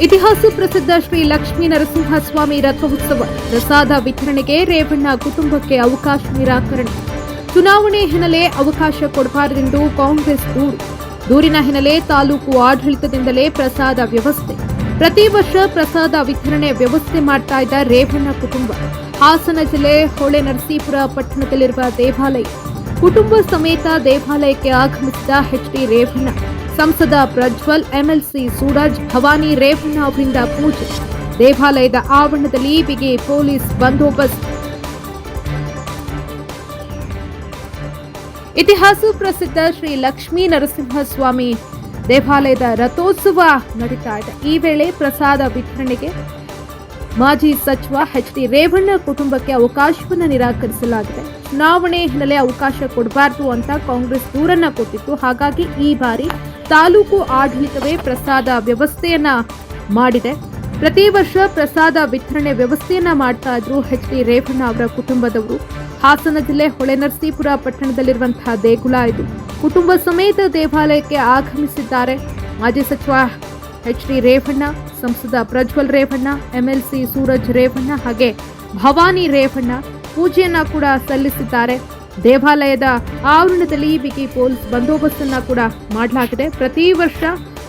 ಇತಿಹಾಸ ಪ್ರಸಿದ್ಧ ಶ್ರೀ ಲಕ್ಷ್ಮೀ ನರಸಿಂಹಸ್ವಾಮಿ ರಥೋತ್ಸವ, ಪ್ರಸಾದ ವಿತರಣೆಗೆ ರೇವಣ್ಣ ಕುಟುಂಬಕ್ಕೆ ಅವಕಾಶ ನಿರಾಕರಣೆ. ಚುನಾವಣೆ ಹಿನ್ನೆಲೆ ಅವಕಾಶ ಕೊಡಬಾರದೆಂದು ಕಾಂಗ್ರೆಸ್ ದೂರು. ದೂರಿನ ಹಿನ್ನೆಲೆ ತಾಲೂಕು ಆಡಳಿತದಿಂದಲೇ ಪ್ರಸಾದ ವ್ಯವಸ್ಥೆ. ಪ್ರತಿ ವರ್ಷ ಪ್ರಸಾದ ವಿತರಣೆ ವ್ಯವಸ್ಥೆ ಮಾಡ್ತಾ ಇದ್ದ ರೇವಣ್ಣ ಕುಟುಂಬ. ಹಾಸನ ಜಿಲ್ಲೆ ಹೊಳೆ ನರಸೀಪುರ ಪಟ್ಟಣದಲ್ಲಿರುವ ದೇವಾಲಯ. ಕುಟುಂಬ ಸಮೇತ ದೇವಾಲಯಕ್ಕೆ ಆಗಮಿಸಿದ ಎಚ್ಡಿ ರೇವಣ್ಣ. ಸಂಸದ ಪ್ರಜ್ವಲ್ ಎಂಎಲ್ಸಿ ಸೂರಜ್, ಭವಾನಿ ರೇವಣ್ಣ ಅವರಿಂದ ಪೂಜೆ. ದೇವಾಲಯದ ಆವರಣದಲ್ಲಿ ಬಿಗಿ ಪೊಲೀಸ್ ಬಂದೋಬಸ್ತ್. ಇತಿಹಾಸ ಪ್ರಸಿದ್ಧ ಶ್ರೀ ಲಕ್ಷ್ಮೀ ನರಸಿಂಹಸ್ವಾಮಿ ದೇವಾಲಯದ ರಥೋತ್ಸವ ನಡೀತಾ ಇದೆ. ಈ ವೇಳೆ ಪ್ರಸಾದ ವಿತರಣೆಗೆ ಮಾಜಿ ಸಚಿವ ಎಚ್ ಡಿ ರೇವಣ್ಣ ಕುಟುಂಬಕ್ಕೆ ಅವಕಾಶವನ್ನು ನಿರಾಕರಿಸಲಾಗಿದೆ. ಚುನಾವಣೆ ಹಿನ್ನೆಲೆ ಅವಕಾಶ ಕೊಡಬಾರದು ಅಂತ ಕಾಂಗ್ರೆಸ್ ದೂರನ್ನ ಕೊಟ್ಟಿತ್ತು. ಹಾಗಾಗಿ ಈ ಬಾರಿ ತಾಲೂಕು ಆಡಳಿತವೇ ಪ್ರಸಾದ ವ್ಯವಸ್ಥೆಯನ್ನ ಮಾಡಿದೆ. ಪ್ರತಿ ವರ್ಷ ಪ್ರಸಾದ ವಿತರಣೆ ವ್ಯವಸ್ಥೆಯನ್ನ ಮಾಡ್ತಾ ಇದ್ರು ಎಚ್ ಡಿ ರೇವಣ್ಣ ಅವರ ಕುಟುಂಬದವರು. ಹಾಸನ ಜಿಲ್ಲೆ ಹೊಳೆನರಸೀಪುರ ಪಟ್ಟಣದಲ್ಲಿರುವಂತಹ ದೇಗುಲ ಇದು. ಕುಟುಂಬ ಸಮೇತ ದೇವಾಲಯಕ್ಕೆ ಆಗಮಿಸಿದ್ದಾರೆ. ಮಾಜಿ ಸಚಿವ ಎಚ್ ಡಿ ರೇವಣ್ಣ, ಸಂಸದ ಪ್ರಜ್ವಲ್ ರೇವಣ್ಣ, ಎಂಎಲ್ಸಿ ಸೂರಜ್ ರೇವಣ್ಣ ಹಾಗೆ ಭವಾನಿ ರೇವಣ್ಣ ಪೂಜೆಯನ್ನ ಕೂಡ ಸಲ್ಲಿಸಿದ್ದಾರೆ. ದೇವಾಲಯದ ಆವರಣದಲ್ಲಿ ಬಿಗಿ ಪೊಲೀಸ್ ಬಂದೋಬಸ್ತನ್ನ ಕೂಡ ಮಾಡಲಾಗಿದೆ. ಪ್ರತಿ ವರ್ಷ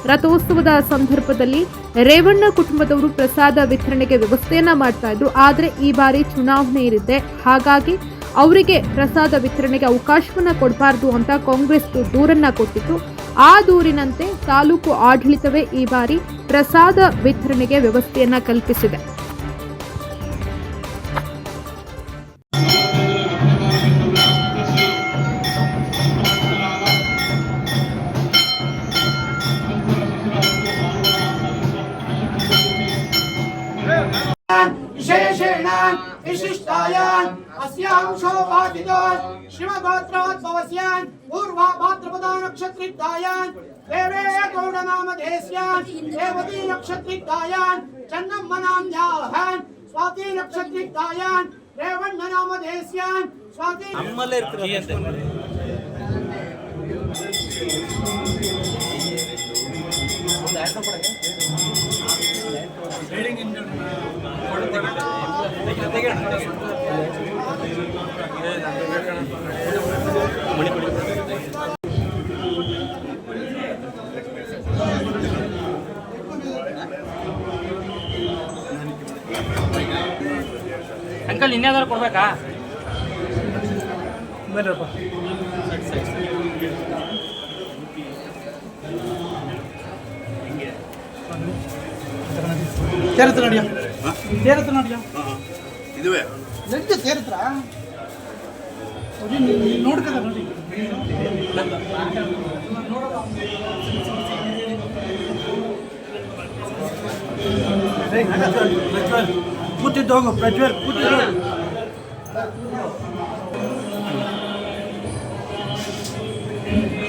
ರಥೋತ್ಸವದ ಸಂದರ್ಭದಲ್ಲಿ ರೇವಣ್ಣ ಕುಟುಂಬದವರು ಪ್ರಸಾದ ವಿತರಣೆಗೆ ವ್ಯವಸ್ಥೆಯನ್ನ ಮಾಡ್ತಾ ಇದ್ರು. ಆದ್ರೆ ಈ ಬಾರಿ ಚುನಾವಣೆ ಇರುತ್ತೆ. ಹಾಗಾಗಿ ಅವರಿಗೆ ಪ್ರಸಾದ ವಿತರಣೆಗೆ ಅವಕಾಶವನ್ನ ಕೊಡಬಾರದು ಅಂತ ಕಾಂಗ್ರೆಸ್ ದೂರನ್ನ ಕೊಟ್ಟಿತ್ತು. ಆ ದೂರಿನಂತೆ ತಾಲೂಕು ಆಡಳಿತವೇ ಈ ಬಾರಿ ಪ್ರಸಾದ ವಿತರಣೆಗೆ ವ್ಯವಸ್ಥೆಯನ್ನ ಕಲ್ಪಿಸಿದೆ. विशिष्टायान् अस्यां शोभादितान् श्रीमद्गात्रात् भवस्यान् पूर्वा भाद्रपदानक्षत्रिब्धायान् देवे गौडनामधेस्यान् देवती नक्षत्रिब्धायान् चन्नं मनाम्याहान् स्वाति नक्षत्रिब्धायान् रेवण्यनामधेस्यान् स्वाति அம்மலே ಇರ್ತೀರ ಕೊಡಬೇಕಾ ಇನ್ಯಾವ್ದಾರು ಕೊಡ್ಬೇಕಾ? ಬರ್ರಪ್ಪ. ಸೇರತ್ರ ನಡಿಯ? ಸೇರತ್ರ ನಡಿಯ? ಇದುವೇ. ನಡ್ಯ ಸೇರತ್ರ ನೋಡ್ಕದ ನೋಡಿ. ಪ್ರಜ್ವಲ್ ಕೂತಿದ್ದು ಹೋಗು ಪ್ರಜ್ವಲ್ ಕೂತಿದ್ದು Thank you.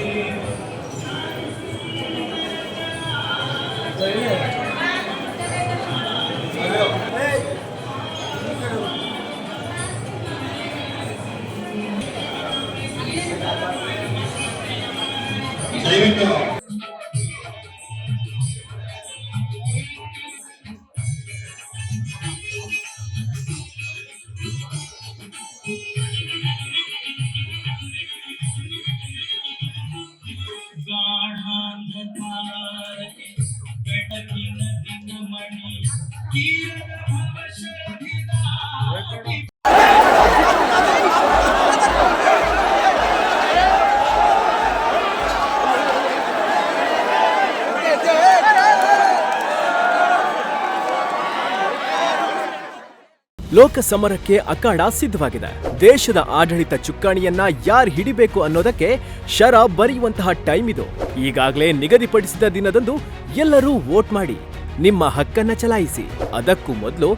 ಲೋಕ ಸಮರಕ್ಕೆ ಅಖಾಡ ಸಿದ್ಧವಾಗಿದೆ. ದೇಶದ ಆಡಳಿತ ಚುಕ್ಕಾಣಿಯನ್ನ ಯಾರು ಹಿಡಿಬೇಕು ಅನ್ನೋದಕ್ಕೆ ಶರ ಬರೆಯುವಂತಹ ಟೈಮ್ ಇದು. ಈಗಾಗಲೇ ನಿಗದಿಪಡಿಸಿದ ದಿನದಂದು ಎಲ್ಲರೂ ವೋಟ್ ಮಾಡಿ. ನಿಮ್ಮ ಹಕ್ಕನ್ನ ಚಲಾಯಿಸಿ. ಅದಕ್ಕೂ ಮೊದಲು